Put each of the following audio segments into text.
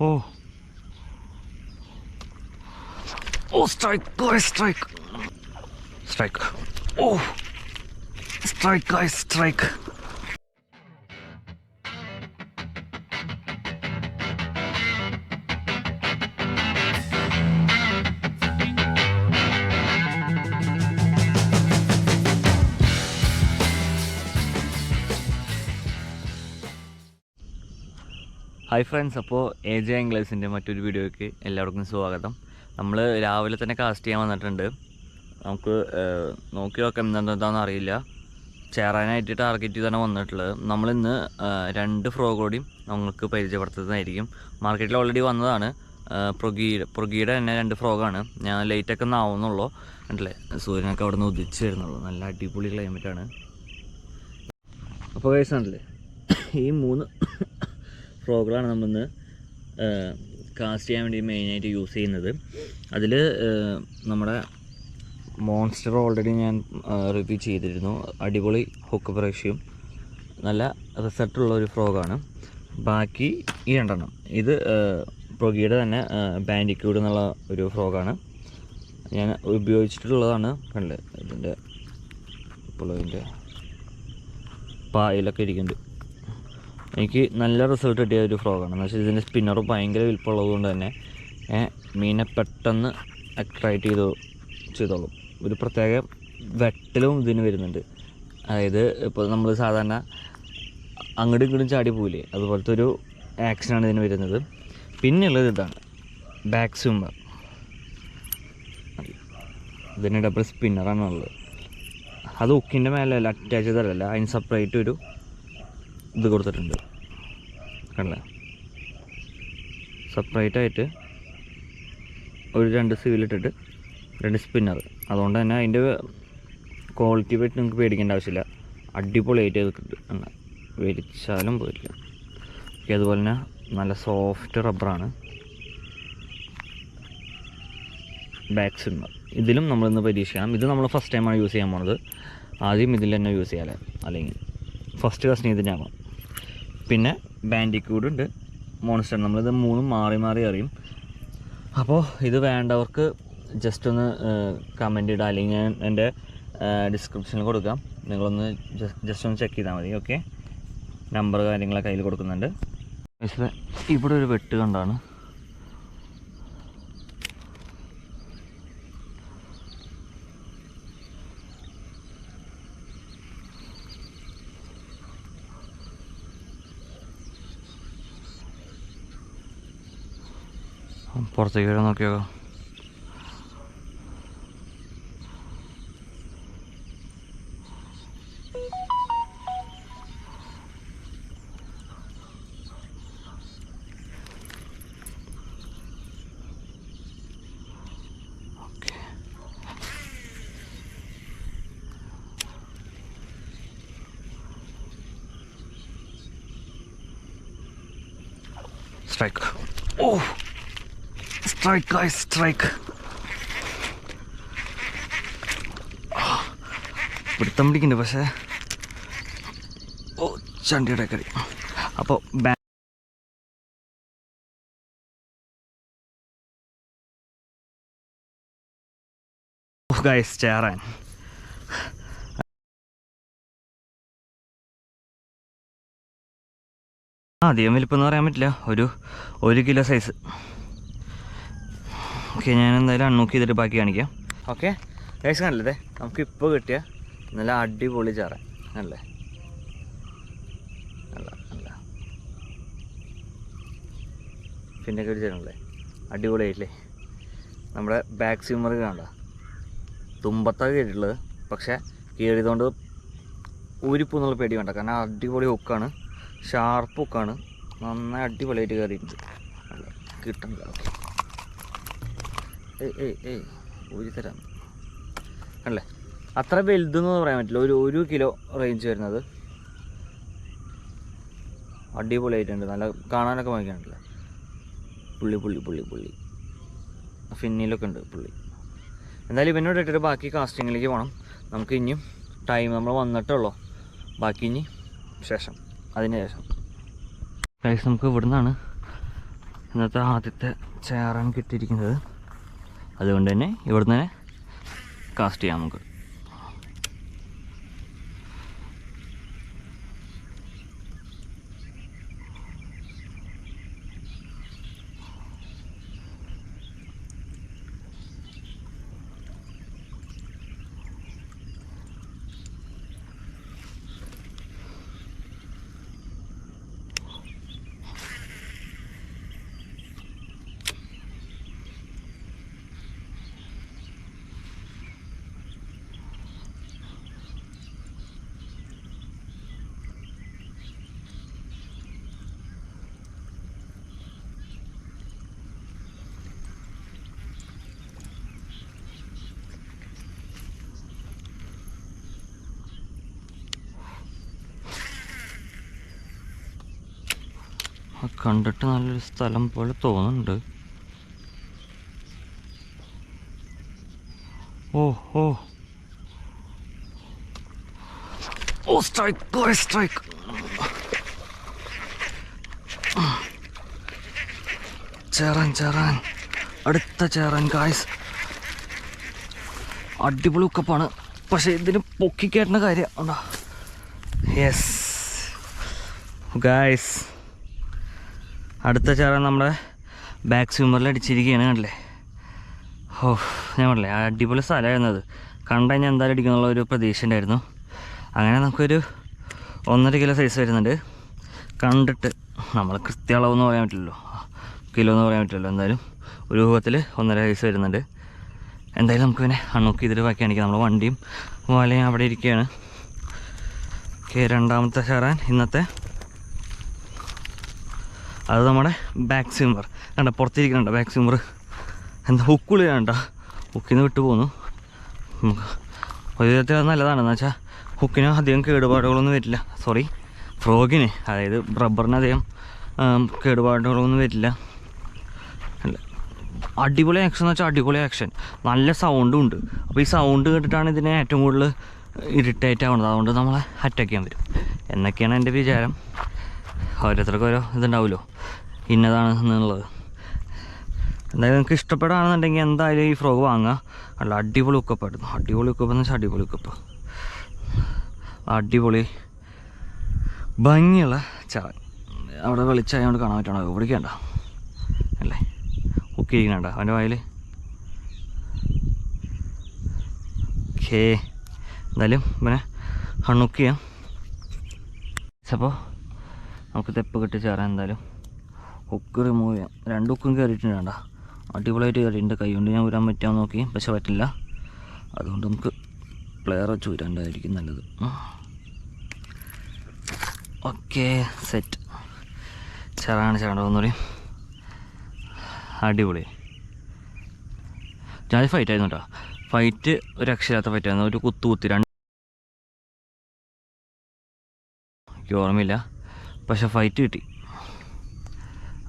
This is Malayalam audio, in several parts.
Oh. Oh, strike, guys, strike. Strike. Oh. Strike, guys, strike. Hi friends അപ്പോൾ എ ജെ ആംഗ്ലേഴ്സിന്റെ മറ്റൊരു വീഡിയോയ്ക്ക് എല്ലാവർക്കും സ്വാഗതം. നമ്മൾ രാവിലെ തന്നെ കാസ്റ്റ് ചെയ്യാൻ വന്നിട്ടുണ്ട്. നമുക്ക് നോക്കി നോക്കാം എന്താണെന്ന് അറിയില്ല. ചേറാനായിട്ട് ടാർഗറ്റ് ചെയ്താണ് വന്നിട്ടുള്ളത്. നമ്മളിന്ന് രണ്ട് ഫ്രോ കൂടിയും നമുക്ക് പരിചയപ്പെടുത്തുന്നതായിരിക്കും. മാർക്കറ്റിൽ ഓൾറെഡി വന്നതാണ്. പ്രൊഗീ പ്രൊഗീയുടെ തന്നെ രണ്ട് ഫ്രോഗാണ് ഞാൻ ലേറ്റൊക്കെ ഒന്ന് ആവുന്നുള്ളൂ. കണ്ടില്ലേ? സൂര്യനൊക്കെ അവിടെ നിന്ന് ഉദിച്ച് വരുന്നുള്ളൂ. നല്ല അടിപൊളി ക്ലൈമറ്റാണ് അപ്പോൾ കഴിച്ചാണല്ലേ ഈ മൂന്ന് ഫ്രോഗുകളാണ് നമ്മളിന്ന് കാസ്റ്റ് ചെയ്യാൻ വേണ്ടി മെയിനായിട്ട് യൂസ് ചെയ്യുന്നത്. അതിൽ നമ്മുടെ മോൺസ്റ്റർ ഓൾറെഡി ഞാൻ റിവ്യൂ ചെയ്തിരുന്നു. അടിപൊളി ഹുക്ക് ബ്രഷും നല്ല റിസൾട്ടുള്ള ഒരു ഫ്രോഗാണ് ബാക്കി ഈ രണ്ടെണ്ണം. ഇത് പ്രൊഗിയുടെ തന്നെ ബാൻഡിക്യൂഡ് എന്നുള്ള ഒരു ഫ്രോഗാണ് ഞാൻ ഉപയോഗിച്ചിട്ടുള്ളതാണ് കണ്ടത്. ഇതിന്റെ ഇപ്പോൾ ഇതിന്റെ പായലൊക്കെ ഇരിക്കുന്നുണ്ട്. എനിക്ക് നല്ല റിസൾട്ട് കിട്ടിയ ഒരു ഫ്രോഗാണ് എന്ന് വെച്ചാൽ ഇതിന്റെ സ്പിന്നർ ഭയങ്കര വിൽപ്പുള്ളത് കൊണ്ട് തന്നെ മീനെ പെട്ടെന്ന് അട്രാക്റ്റ് ചെയ്തു ചെയ്തോളും. ഒരു പ്രത്യേക വെട്ടലും ഇതിന് വരുന്നുണ്ട്. അതായത് ഇപ്പോൾ നമ്മൾ സാധാരണ അങ്ങോട്ടും ഇങ്ങോട്ടും ചാടി പോവില്ലേ? അതുപോലത്തെ ഒരു ആക്ഷനാണ് ഇതിന് വരുന്നത്. പിന്നെയുള്ളത് ഇതാണ്. ബാക്ക് സ്വിമ്മർ ഇതിന് ഡബിൾ സ്പിന്നറാണ് ഉള്ളത് അത് ഉക്കിന്റെ മേലെ അല്ല അറ്റാച്ച് ചെയ്തല്ല അതിന് സെപ്പറേറ്റ് ഒരു ഇത് കൊടുത്തിട്ടുണ്ട്. കണ്ടേ? സെപ്പറേറ്റ് ആയിട്ട് ഒരു രണ്ട് സീലിട്ടിട്ട് രണ്ട് സ്പിന്നർ അതുകൊണ്ട് തന്നെ അതിന്റെ ക്വാളിറ്റി പറ്റി നിങ്ങൾക്ക് പേടിക്കേണ്ട ആവശ്യമില്ല. അടിപൊളിയായിട്ട് ഇത് കിട്ടും. വലിച്ചാലും പോയില്ല അതുപോലെ തന്നെ നല്ല സോഫ്റ്റ് റബ്ബറാണ് ബാക്ക് സ്പിന്നർ ഇതിലും നമ്മളിന്ന് പരീക്ഷിക്കണം. ഇത് നമ്മൾ ഫസ്റ്റ് ടൈമാണ് യൂസ് ചെയ്യാൻ പോണത്. ആദ്യം ഇതിൽ തന്നെ യൂസ് ചെയ്യാമല്ലേ അല്ലെങ്കിൽ ഫസ്റ്റ് ഇതിന്റെ ആവാം പിന്നെ ബാൻഡിക്യൂഡ് ഉണ്ട് മോൺസ്റ്റർ നമ്മളിത് മൂന്നും മാറി മാറി അറിയും. അപ്പോൾ ഇത് വേണ്ടവർക്ക് ജസ്റ്റ് ഒന്ന് കമന്റ് ഇടുക അല്ലെങ്കിൽ ഞാൻ എന്റെ ഡിസ്ക്രിപ്ഷനിൽ കൊടുക്കാം. നിങ്ങളൊന്ന് ജസ്റ്റ് ഒന്ന് ചെക്ക് ചെയ്താൽ മതി. ഓക്കെ നമ്പർ കാര്യങ്ങളൊക്കെ കയ്യിൽ കൊടുക്കുന്നുണ്ട്. ഇവിടെ ഒരു വെട്ട് കണ്ടാണ്. പുറത്തേക്ക് വരാൻ നോക്കിയോ strike oh strike guys, strike. പിടുത്തം പിടിക്കുന്നുണ്ട് പക്ഷേ. ഓ ചണ്ടിയുടെ കറി അപ്പോൾ ബാ ഗൈസ് ചേറാൻ അധികം വലിപ്പം എന്ന് പറയാൻ പറ്റില്ല. ഒരു ഒരു കിലോ സൈസ് ഓക്കെ ഞാൻ എന്തായാലും അണ്ണൂക്ക് ചെയ്തിട്ട് ബാക്കി കാണിക്കാം. ഓക്കെ? ഗൈസ് കണ്ടില്ലേ നമുക്ക് ഇപ്പോൾ കിട്ടിയ നല്ല അടിപൊളി ചാറ. അല്ലേ നല്ല നല്ല. പിന്നെ കഴിച്ചിട്ടുണ്ടല്ലേ അടിപൊളിയായിട്ടില്ലേ? നമ്മുടെ ബാക്ക് സ്വിമ്മർ കാണണ്ട തുമ്പത്താണ് കേട്ടിട്ടുള്ളത്. പക്ഷേ കയറിയതുകൊണ്ട് ഊരിപ്പ് എന്നുള്ള പേടി വേണ്ട. കാരണം അടിപൊളി ഹുക്കാണ് ഷാർപ്പ് ഹുക്കാണ് നന്നായി അടിപൊളിയായിട്ട് കയറിയിട്ടുണ്ട് കിട്ടണ്ട ഓക്കെ ഏയ് ഏയ് ഏയ് തരാം. അല്ലേ അത്ര വലുതെന്ന് പറയാൻ പറ്റില്ല. ഒരു ഒരു കിലോ റേഞ്ച് വരുന്നത്. അടിപൊളിയായിട്ടുണ്ട്. നല്ല കാണാനൊക്കെ ഭംഗിയാണല്ലേ? പുള്ളി പുള്ളി പുള്ളി പുള്ളി. ഫിന്നിലൊക്കെ ഉണ്ട് പുള്ളി. എന്തായാലും ഇവനോട് ഇട്ടിട്ട് ബാക്കി കാസ്റ്റിങ്ങിലേക്ക് പോകണം നമുക്ക് ഇനിയും ടൈം നമ്മൾ വന്നിട്ടുള്ളൂ. ബാക്കി ഇനി ശേഷം അതിന് ശേഷം. നമുക്ക് ഇവിടുന്നാണ് ഇന്നത്തെ ആദ്യത്തെ ചേറാൻ കിട്ടിയിരിക്കുന്നത്. അതുകൊണ്ട് തന്നെ ഇവിടുന്ന് തന്നെ കാസ്റ്റ് ചെയ്യാം നമുക്ക്. കണ്ടിട്ട് നല്ലൊരു സ്ഥലം പോലെ തോന്നുന്നുണ്ട്. ഓ ഓ. ഓ സ്ട്രൈക്ക് സ്ട്രൈക്ക് ചേറാൻ ചേറാൻ അടുത്ത ചേറാൻ കായസ് അടിപൊളി ഉക്കപ്പാണ്. പക്ഷെ ഇതിന് പൊക്കി കയറ്റുന്ന കാര്യം ഉണ്ടോ? യെസ് ഗായ്സ് അടുത്ത ചാറ നമ്മുടെ ബാക്ക് സ്വിമ്മറിൽ അടിച്ചിരിക്കുകയാണ് കണ്ടില്ലേ? ഓ ഞാൻ പറഞ്ഞില്ലേ അടിപൊളി സ്ഥലമായിരുന്നു അത്. കണ്ടാൽ ഞാൻ എന്തായാലും അടിക്കുന്നുള്ള ഒരു പ്രതീക്ഷ ഉണ്ടായിരുന്നു. അങ്ങനെ നമുക്കൊരു ഒന്നര കിലോ സൈസ് വരുന്നുണ്ട്. കണ്ടിട്ട് നമ്മൾ കൃത്യ അളവെന്ന് പറയാൻ പറ്റില്ലല്ലോ. കിലോ എന്ന് പറയാൻ പറ്റില്ലല്ലോ. എന്തായാലും ഒരു രൂപത്തിൽ ഒന്നര സൈസ് വരുന്നുണ്ട്. എന്തായാലും നമുക്ക് പിന്നെ അണ്ണൂക്ക് ഇതിൽ ബാക്കി നമ്മൾ വണ്ടിയും വലയും അവിടെ ഇരിക്കുകയാണ്. രണ്ടാമത്തെ ചേറാൻ ഇന്നത്തെ അത് നമ്മുടെ ബാക്ക് സ്വിമ്മർ കണ്ട പുറത്തിരിക്കുന്നുണ്ട് ബാക്ക് സ്വിമ്മർ എന്താ ഹുക്കുള്ളി കണ്ട ഹുക്കിൽ നിന്ന് വിട്ടു പോന്നു. നമുക്ക് ഒരു വിധത്തിൽ അത് നല്ലതാണ് എന്ന് വെച്ചാൽ ഹുക്കിന് അധികം കേടുപാടുകളൊന്നും വരില്ല. സോറി ഫ്രോഗിന് അതായത് റബ്ബറിന് അധികം കേടുപാടുകളൊന്നും വരില്ല. അടിപൊളി ആക്ഷൻ എന്ന് വെച്ചാൽ അടിപൊളി ആക്ഷൻ നല്ല സൗണ്ടും ഉണ്ട്. അപ്പോൾ ഈ സൗണ്ട് കേട്ടിട്ടാണ് ഇതിനെ ഏറ്റവും കൂടുതൽ ഇറിറ്റേറ്റ് ആവുന്നത് അതുകൊണ്ട് നമ്മളെ അറ്റാക്ക് ചെയ്യാൻ വരും. എന്നൊക്കെയാണ് എന്റെ വിചാരം. ഓരോരുത്തർക്കും ഓരോ ഇതുണ്ടാവുമല്ലോ. ഇന്നതാണ് എന്നുള്ളത് എന്തായാലും നിങ്ങൾക്ക് ഇഷ്ടപ്പെടുകയാണെന്നുണ്ടെങ്കിൽ എന്തായാലും ഈ ഫ്രോഗ് വാങ്ങുക അല്ല അടിപൊളി ഉക്കപ്പായിരുന്നു അടിപൊളി ഉക്കപ്പ് എന്ന് വെച്ചാൽ അടിപൊളി ഉക്കപ്പ്. അടിപൊളി ഭംഗിയുള്ള ചാൻ അവിടെ വെളിച്ചായതുകൊണ്ട് കാണാൻ പറ്റണോ ഇവിടേക്കണ്ട അല്ലേ? ഉക്കിരിക്കണണ്ട അവന്റെ വായിൽ ഓക്കേ. എന്തായാലും പിന്നെ ഹണ്ണുക്ക് ചെയ്യാം. അപ്പോൾ നമുക്ക് തെപ്പ് കെട്ടി ചേരാൻ എന്തായാലും. ഹുക്ക് റിമൂവ് ചെയ്യാം. രണ്ട് ഹുക്കും കയറിയിട്ടുണ്ട് വേണ്ട അടിപൊളിയായിട്ട് കയറിയിട്ടുണ്ട് കൈ കൊണ്ട് ഞാൻ ഊരാൻ പറ്റാമെന്ന് നോക്കി പക്ഷെ പറ്റില്ല. അതുകൊണ്ട് നമുക്ക് പ്ലെയർ വെച്ച് ഊരാണ്ടായിരിക്കും നല്ലത്. ഓക്കെ സെറ്റ് ചേറാണ് ചേരേണ്ടത് ഒന്നുകൂടി അടിപൊളി. ഞാൻ ഫൈറ്റ് ആയിരുന്നു കേട്ടോ. ഫൈറ്റ് ഒരു അക്ഷരാത്ത ഫൈറ്റ് ആയിരുന്നു. ഒരു കുത്തു കുത്തി. രണ്ട് ഓർമ്മയില്ല. പക്ഷെ ഫൈറ്റ് കിട്ടി.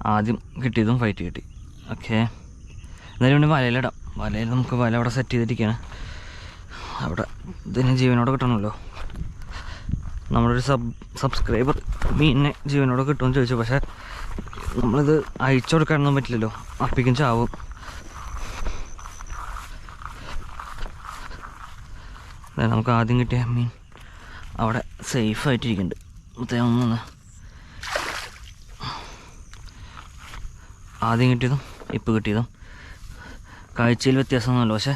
ആദ്യം കിട്ടിയതും ഫൈറ്റ് കിട്ടി. ഓക്കെ എന്നാലും വേണ്ടി വലയിലിടാം വലയിൽ നമുക്ക് വല അവിടെ സെറ്റ് ചെയ്തിരിക്കുകയാണ്. അവിടെ ഇതിന് ജീവനോടെ കിട്ടണമല്ലോ. നമ്മളൊരു സബ് സബ്സ്ക്രൈബർ മീനിനെ ജീവനോടെ കിട്ടുമെന്ന് ചോദിച്ചു. പക്ഷേ നമ്മളിത് അയച്ചു കൊടുക്കാനൊന്നും പറ്റില്ലല്ലോ. അപ്പിക്കും ചാവും. നമുക്ക് ആദ്യം കിട്ടിയ മീൻ അവിടെ സേഫായിട്ടിരിക്കുന്നുണ്ട് മുത്തേ ഒന്ന് ആദ്യം കിട്ടിയതും ഇപ്പോൾ കിട്ടിയതും. കാഴ്ചയിൽ വ്യത്യാസമൊന്നുമല്ല. പക്ഷേ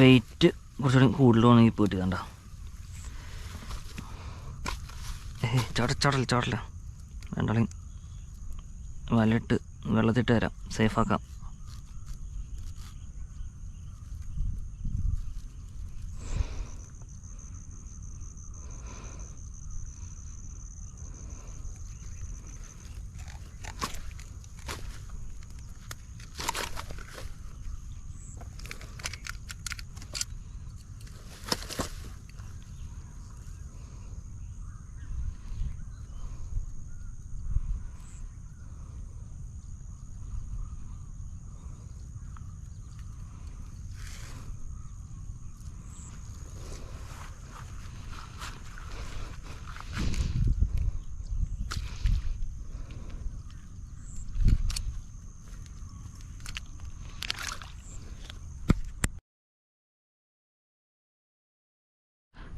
വെയിറ്റ് കുറച്ചുകൂടി കൂടുതലാണെങ്കിൽ ഇപ്പോൾ കിട്ടിയതുണ്ടോ ഏയ് ചാട ചടല ചാടല്ല വേണ്ടാളി വലയിട്ട് വെള്ളത്തിട്ട് തരാം സേഫാക്കാം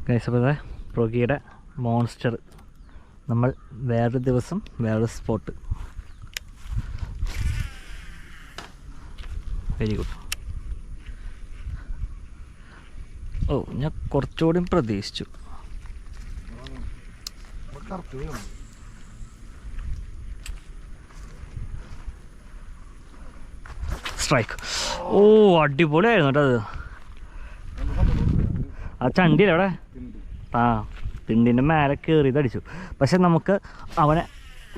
ഗൈസപ്പതെ റോഗിയുടെ മോൺസ്റ്റർ നമ്മൾ വേറൊരു ദിവസം വേറൊരു സ്പോട്ട് വെരി ഗുഡ് ഓ ഞാൻ കുറച്ചുകൂടി പ്രതീക്ഷിച്ചു. സ്ട്രൈക്ക് ഓ അടിപൊളിയായിരുന്നു കേട്ടോ അത്. ആ ചണ്ടിയില്ല അവിടെ ആ തിണ്ടിന്റെ മേലെ കയറിയത് അടിച്ചു പക്ഷെ നമുക്ക് അവനെ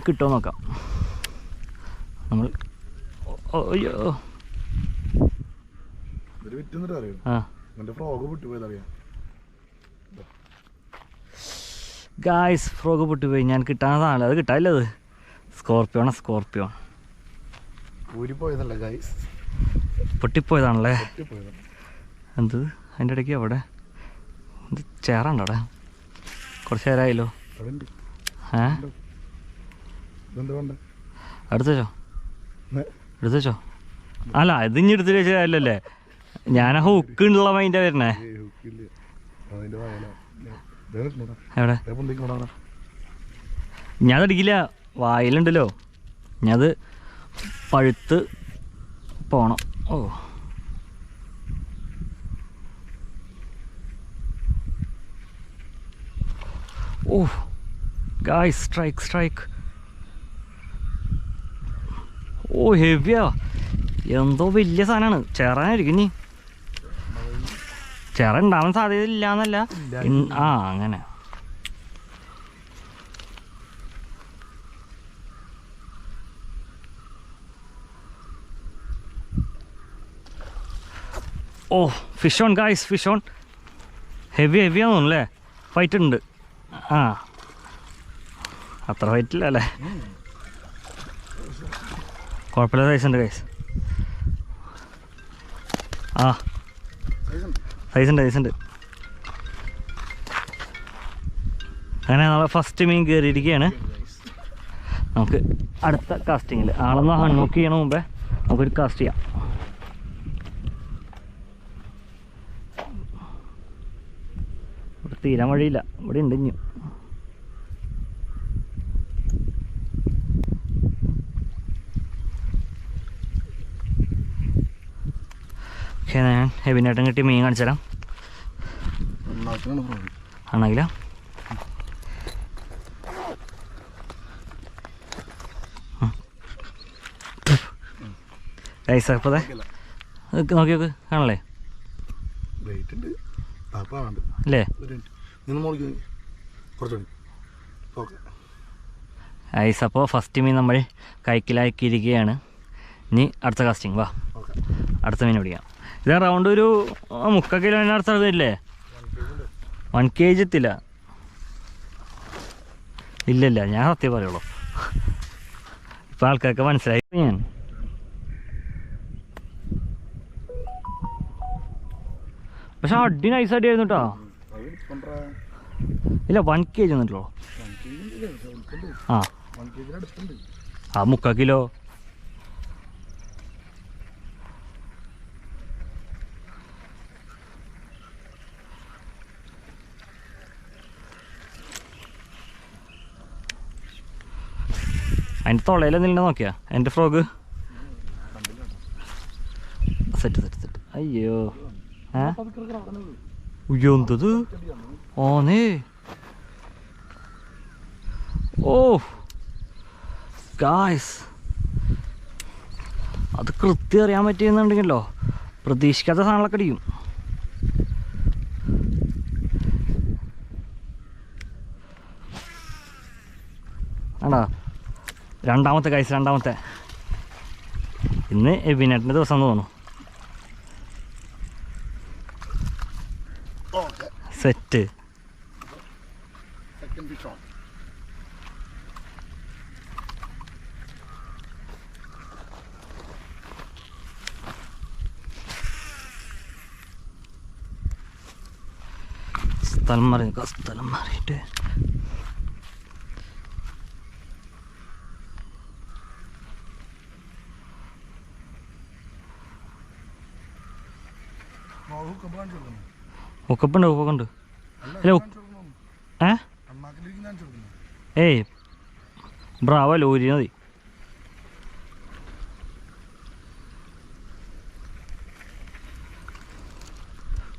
കിട്ടുമോ നോക്കാം. നമ്മൾ അയ്യോ. ഗായ്സ് ഫ്രോഗ് പൊട്ടിപ്പോയി ഞാൻ കിട്ടാനതാണ് അത് കിട്ടാനില്ല അത്. സ്കോർപ്പിയോണ ആണ് സ്കോർപ്പിയോ പൊട്ടിപ്പോയതാണല്ലേ? പൊട്ടിപ്പോയതാണ്. എന്ത്? അതിന്റെ ഇടയ്ക്ക് അവിടെ ഇത് ചേറുണ്ടോ കുറച്ച് നേരമായല്ലോ ഏ? എടുത്തു വെച്ചോ. അല്ല ഇത് ഇനി എടുത്തിട്ട് വെച്ച കാര്യമല്ലേ ഞാൻ ആ ഹുക്ക് ഉള്ള മൈൻഡാ വരണേ എവിടെ? ഞാൻ അടിക്കില്ല. വായിലുണ്ടല്ലോ. ഞാനത് പഴുത്ത് പോണം. ഓ. ഓ guys, strike, strike. ഓ ഹെവിയാ എന്തോ വലിയ സാധനമാണ് ചേറാനായിരിക്കും ഇനി. ചേറ ഉണ്ടാവാൻ സാധ്യതയില്ല എന്നല്ല ഇൻ- ആ അങ്ങനെ. ഓ fish on guys fish on heavy heavy ആണെന്ന് തോന്നുന്നു അല്ലേ? ഫൈറ്റ് ഉണ്ട്. ആ. അത്ര ഫൈറ്റ് ഇല്ല അല്ലേ കുഴപ്പമില്ല സൈസ് ഉണ്ട് ഗൈസ് ആ. സൈസ് ഉണ്ട് സൈസ് ഉണ്ട്. അങ്ങനെ നമ്മളെ ഫസ്റ്റ് മീൻ കയറിയിരിക്കുകയാണ് നമുക്ക് അടുത്ത കാസ്റ്റിങ്ങിൽ ആളൊന്ന് ഹൺമുക്ക് ചെയ്യണ മുമ്പേ നമുക്കൊരു കാസ്റ്റ് ചെയ്യാം. തീരാൻ വഴിയില്ല. ഇവിടെ ഉണ്ട് ഇഞ്ഞു ഓക്കെ ഞാൻ ഹെബിനേട്ടൻ കിട്ടി മീൻ കാണിച്ചു തരാം. ആണെങ്കിലോ? അപ്പോൾ അതെ നോക്കി നോക്ക് കാണല്ലേ അല്ലേ ഐസ് അപ്പോൾ ഫസ്റ്റ് മീൻ നമ്മൾ കൈക്കിലാക്കിയിരിക്കുകയാണ്. ഇനി അടുത്ത കാസ്റ്റിംഗ് വാ. അടുത്ത മീൻ പിടിക്കാം. ഇത് റൗണ്ട് ഒരു മുക്ക കിലോമീറ്റർ അടുത്ത് വരില്ലേ? വൺ കെ ജി എത്തില്ല. ഇല്ലില്ല ഞാൻ സത്യം പറയുള്ളൂ. ഇപ്പം ആൾക്കാർക്ക് മനസ്സിലായി. ഞാൻ. പക്ഷെ അടി നൈസ് അടിയായിരുന്നു കേട്ടോ ഇല്ല വൺ കെ ജി വൺ ആ. മുക്ക കിലോ അതിന്റെ തുളയിൽ എന്തെങ്കിലും നോക്കിയാ? എന്റെ ഫ്രോഗ് സെറ്റ് സെറ്റ് സെറ്റ് അയ്യോ. ഏ? ഉയ്യോ എന്തത്? ഓനേ ഓ. ഗായ്സ് അത് കൃത്യം അറിയാൻ പറ്റിയെന്നുണ്ടെങ്കിലോ പ്രതീക്ഷിക്കാത്ത സാധനങ്ങളൊക്കെ അടിക്കും. ആണ്ടാ രണ്ടാമത്തെ കൈസ് രണ്ടാമത്തെ. ഇന്ന് എബിനേട്ടിന്റെ ദിവസം തോന്നുന്നു. സെറ്റ് സ്ഥലം മാറി സ്ഥലം മാറിയിട്ട്. ഹുക്കപ്പ് കാണിച്ചു അല്ല ഏ? ഏയ്. ബ്രാവോ ലോരി മതി.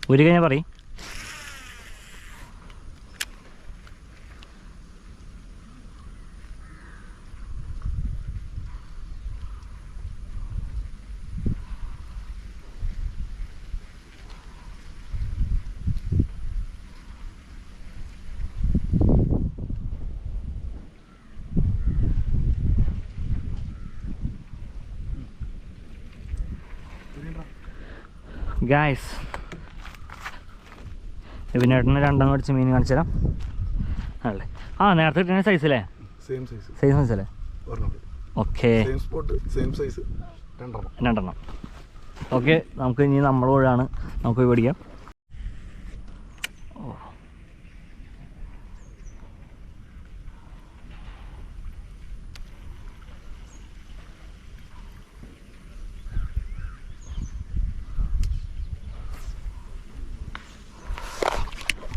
ഒരു കഴിഞ്ഞാൽ പറയും. ഗായ്സ് വിനേട്ടന് രണ്ടെണ്ണം അടിച്ച് മീൻ കാണിച്ചു തരാം. ആണല്ലേ ആ നേരത്തെ കിട്ടുന്ന സൈസല്ലേ സെയിം സൈസ് സൈസ് സൈസല്ലേ ഒരെണ്ണം. Okay same spot same size രണ്ടെണ്ണം. രണ്ടെണ്ണം. ഓക്കെ നമുക്ക് ഇനി നമ്മൾ നമുക്ക് പോയി പഠിക്കാം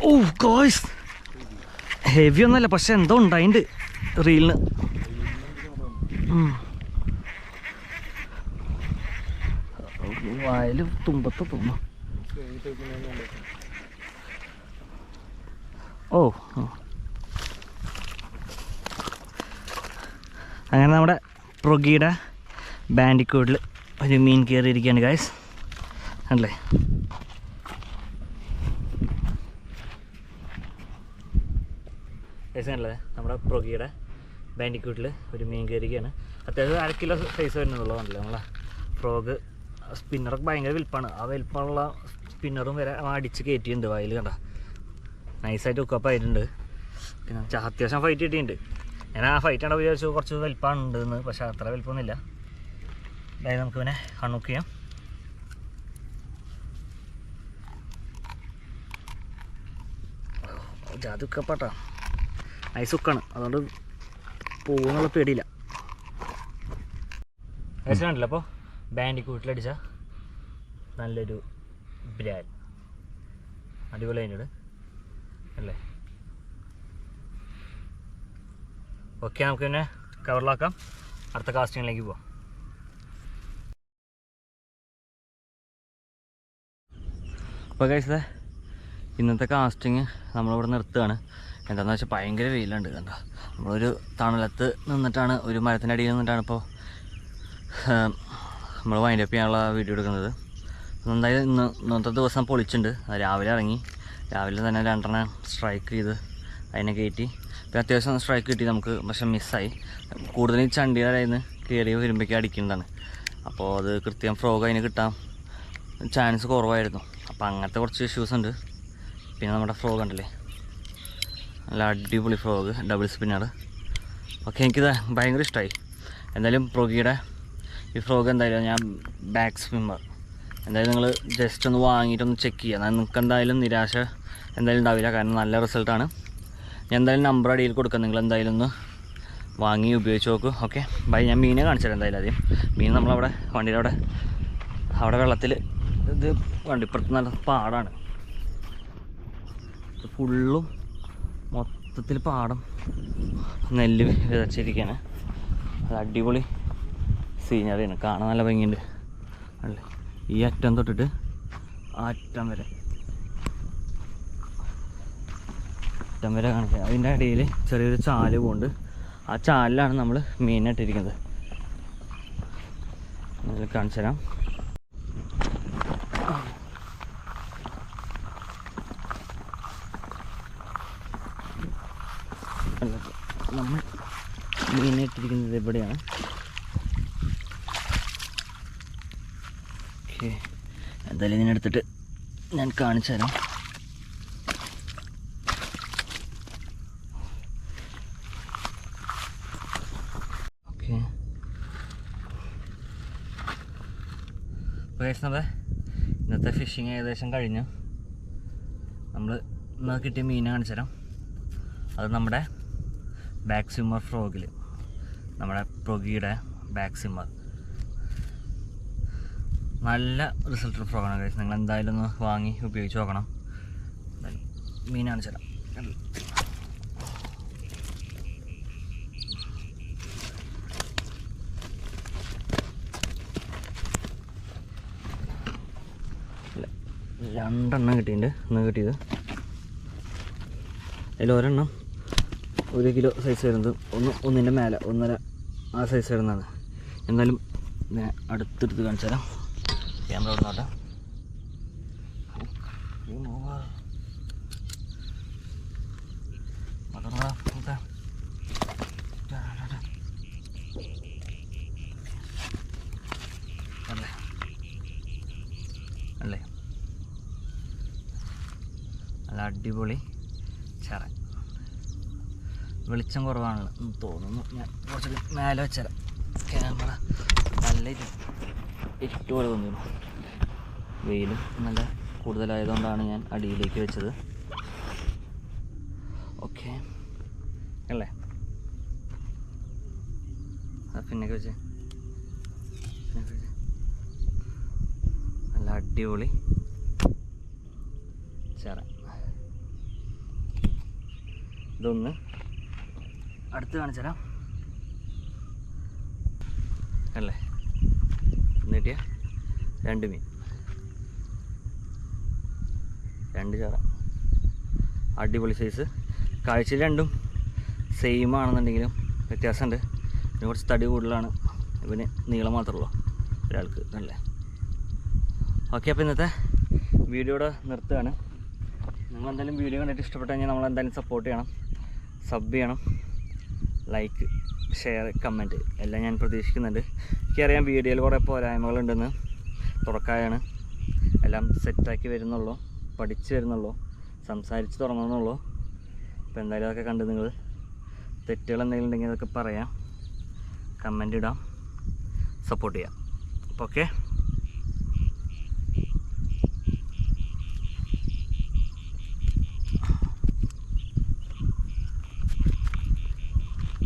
ഓ ഗോയ്സ് ഹെവി ഒന്നല്ല പക്ഷെ എന്തോ ഉണ്ടായിണ്ട് റീലിന്. വായൽ തുമ്പത്ത് തോന്നുന്നു. ഓ അങ്ങനെ നമ്മുടെ പ്രൊഗിയുടെ ബാൻഡിക്കോട്ടിൽ ഒരു മീൻ കയറിയിരിക്കുകയാണ് ഗായ്സ് അല്ലേ? അല്ലേ നമ്മുടെ പ്രൊഗിയുടെ ബാൻഡിക്കൂട്ടിൽ ഒരു മീൻ കയറിയാണ് അത്യാവശ്യം അര കിലോ സൈസ് വരുന്നുള്ളൂ കണ്ടില്ലേ നമ്മളെ? ഫ്രോഗ് സ്പിന്നറൊക്കെ ഭയങ്കര വലിപ്പമാണ് ആ വലിപ്പമുള്ള സ്പിന്നറും വരെ അടിച്ച് കയറ്റിയിട്ടുണ്ട് വായിൽ കണ്ട. നൈസായിട്ട് ഹുക്കപ്പ് ആയിട്ടുണ്ട്. പിന്നെ അത്യാവശ്യം ഫൈറ്റ് കിട്ടിയിട്ടുണ്ട്. ഞാൻ ആ ഫൈറ്റ് കണ്ട വിചാരിച്ചു കുറച്ച് വലിപ്പമുണ്ട് എന്ന് പക്ഷേ അത്ര വലിപ്പമൊന്നുമില്ല. അതായത് നമുക്ക് പിന്നെ കണ്ണുക്ക് ചെയ്യാം. ജാതി ഉക്കപ്പാട്ടാ നൈസ് ഉക്കാണ് അതുകൊണ്ട് പോകുന്നുള്ള പേടിയില്ല. കണ്ടില്ല അപ്പോൾ ബാൻഡിക്ക് വീട്ടിലടിച്ച? നല്ലൊരു ബ്രാൻ അടിപൊളി അതിനോട് അല്ലേ? ഓക്കെ നമുക്ക് പിന്നെ കവറിലാക്കാം. അടുത്ത കാസ്റ്റിങ്ങിലേക്ക് പോവാം. അപ്പോൾ കഴിച്ചത് ഇന്നത്തെ കാസ്റ്റിങ് നമ്മളിവിടെ നിർത്തുകയാണ്. എന്താണെന്ന് വെച്ചാൽ ഭയങ്കര വെയിലുണ്ട് കണ്ടോ? നമ്മളൊരു തണലത്ത് നിന്നിട്ടാണ് ഒരു മരത്തിന്റെ അടിയിൽ നിന്നിട്ടാണ് ഇപ്പോൾ നമ്മൾ വൈൻഡപ്പ് ചെയ്യാനുള്ള വീഡിയോ എടുക്കുന്നത്. നന്നായി ഇന്ന് ഇന്നത്തെ ദിവസം പൊളിച്ചിട്ടുണ്ട്. രാവിലെ ഇറങ്ങി. രാവിലെ തന്നെ രണ്ടെണ്ണം സ്ട്രൈക്ക് ചെയ്ത് അതിനെ കയറ്റി പിന്നെ അത്യാവശ്യം സ്ട്രൈക്ക് കിട്ടി നമുക്ക് പക്ഷെ മിസ്സായി കൂടുതലും നിന്ന് കയറി വരുമ്പോഴേക്കും അടിക്കുന്നതാണ്. അപ്പോൾ അത് കൃത്യം ഫ്രോഗ് അതിന് കിട്ടാൻ ചാൻസ് കുറവായിരുന്നു. അപ്പോൾ അങ്ങനത്തെ കുറച്ച് ഇഷ്യൂസ് ഉണ്ട്. പിന്നെ നമ്മുടെ ഫ്രോഗ് ഉണ്ടല്ലേ? നല്ല അടിപൊളി ഫ്രോഗ് ഡബിൾ സ്പിന്നർ ഓക്കെ എനിക്കിത് ഭയങ്കര ഇഷ്ടമായി എന്തായാലും പ്രൊഗിയുടെ ഈ ഫ്രോഗ് എന്തായാലും ഞാൻ ബാക്ക് സ്വിമ്മർ എന്തായാലും നിങ്ങൾ ജസ്റ്റ് ഒന്ന് വാങ്ങിയിട്ടൊന്ന് ചെക്ക് ചെയ്യുക. നിങ്ങൾക്ക് എന്തായാലും നിരാശ എന്തായാലും ഉണ്ടാവില്ല. കാരണം നല്ല റിസൾട്ടാണ് ഞാൻ എന്തായാലും നമ്പർ അടിയിൽ കൊടുക്കാം. നിങ്ങൾ എന്തായാലും ഒന്ന് വാങ്ങി ഉപയോഗിച്ച് നോക്കൂ. ഓക്കെ ബൈ ഞാൻ മീനെ കാണിച്ചു എന്തായാലും ആദ്യം. മീൻ നമ്മളവിടെ വണ്ടിയുടെ അവിടെ അവിടെ വെള്ളത്തിൽ ഇത് വണ്ടിപ്പുറത്ത് നല്ല പാടാണ്. ഫുള്ളും മൊത്തത്തിൽ പാടം നെല്ല് വിതച്ചിരിക്കുകയാണ് അത് അടിപൊളി സീനറിയാണ് കാണാൻ നല്ല ഭംഗിയുണ്ട്. അല്ലേ? ഈ അറ്റം തൊട്ടിട്ട് ആ അറ്റം വരെ. അറ്റം വരെ കാണിക്കുക അതിന്റെ ഇടയിൽ ചെറിയൊരു ചാൽ പോകുന്നുണ്ട് ആ ചാലിലാണ് നമ്മൾ മീനിട്ടിരിക്കുന്നത് ഇതിൽ കാണിച്ചു തരാം അല്ല, നമ്മൾ മീനിട്ടിരിക്കുന്നത് ഇവിടെയാണ്. ഓക്കെ. എന്തായാലും ഇതിനെടുത്തിട്ട് ഞാൻ കാണിച്ചു തരാം. ഓക്കെ. നമ്മുടെ ഇന്നത്തെ ഫിഷിങ് ഏകദേശം കഴിഞ്ഞു. നമ്മൾ ഇന്ന് കിട്ടിയ മീൻ കാണിച്ചു തരാം. അത് നമ്മുടെ ബാക്ക് സ്വിമ്മർ ഫ്രോഗിൽ നമ്മുടെ പ്രൊഗിയുടെ ബാക്ക് സിമ്മർ നല്ല റിസൾട്ട് ഫ്രോഗാണ് കഴിച്ച് നിങ്ങൾ എന്തായാലും ഒന്ന് വാങ്ങി ഉപയോഗിച്ച് നോക്കണം. മീനാണ് ചില രണ്ടെണ്ണം കിട്ടിയിട്ടുണ്ട്. ഒന്ന് കിട്ടിയത്. അതിൽ ഒരെണ്ണം ഒരു കിലോ സൈസ് വരുന്നത്. ഒന്ന് ഒന്നിന്റെ മേലെ ഒന്നര ആ സൈസ് വരുന്നതാണ് എന്നാലും അടുത്തെടുത്ത് കാണിച്ചു തരാം. ക്യാമറ ഇവിടെ നോട്ടെ ഈ മൂവ മറന്നടാ നോക്കാം. അല്ലേ? നല്ല അടിപൊളി വെളിച്ചം കുറവാണല്ലോ എന്ന് തോന്നുന്നു. ഞാൻ കുറച്ച് മേലെ വെച്ചാലും ക്യാമറ നല്ല ഇരുട്ട് പോലെ തോന്നുന്നു. വെയിലും നല്ല കൂടുതലായതുകൊണ്ടാണ് ഞാൻ അടിയിലേക്ക് വെച്ചത്. ഓക്കെ. അല്ലേ? പിന്നൊക്കെ വെച്ച്. നല്ല അടിപൊളി ചറ. ഇതൊന്ന് അടുത്ത് കാണിച്ചുതരാം അല്ലേ? രണ്ട് മീൻ. രണ്ട് ചാറ. അടിപൊളി സൈസ് കാഴ്ചയിൽ രണ്ടും സെയിം ആണെന്നുണ്ടെങ്കിലും വ്യത്യാസമുണ്ട്. ഇതിന് കുറച്ച് തടി കൂടുതലാണ്. ഇവന് നീളം മാത്രമേ ഒരാൾക്ക് അല്ലേ? ഓക്കെ അപ്പോൾ ഇന്നത്തെ വീഡിയോയുടെ നിർത്തുകയാണ്. നിങ്ങൾ എന്തായാലും വീഡിയോ കണ്ടിട്ട് ഇഷ്ടപ്പെട്ടു കഴിഞ്ഞാൽ നമ്മൾ എന്തായാലും സപ്പോർട്ട് ചെയ്യണം. സബ് ചെയ്യണം. ലൈക്ക് ഷെയർ കമന്റ് എല്ലാം ഞാൻ പ്രതീക്ഷിക്കുന്നുണ്ട്. എനിക്കറിയാം വീഡിയോയിൽ കുറേ പോരായ്മകളുണ്ടെന്ന്. തുറക്കായാണ് എല്ലാം സെറ്റാക്കി വരുന്നുള്ളൂ. പഠിച്ച് വരുന്നുള്ളൂ. സംസാരിച്ച് തുടങ്ങുന്നുള്ളൂ. അപ്പോൾ എന്തായാലും അതൊക്കെ കണ്ട് നിങ്ങൾ തെറ്റുകൾ എന്തെങ്കിലും ഉണ്ടെങ്കിൽ അതൊക്കെ പറയാം. കമന്റ് ഇടാം. സപ്പോർട്ട് ചെയ്യാം. ഓക്കെ.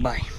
ബൈ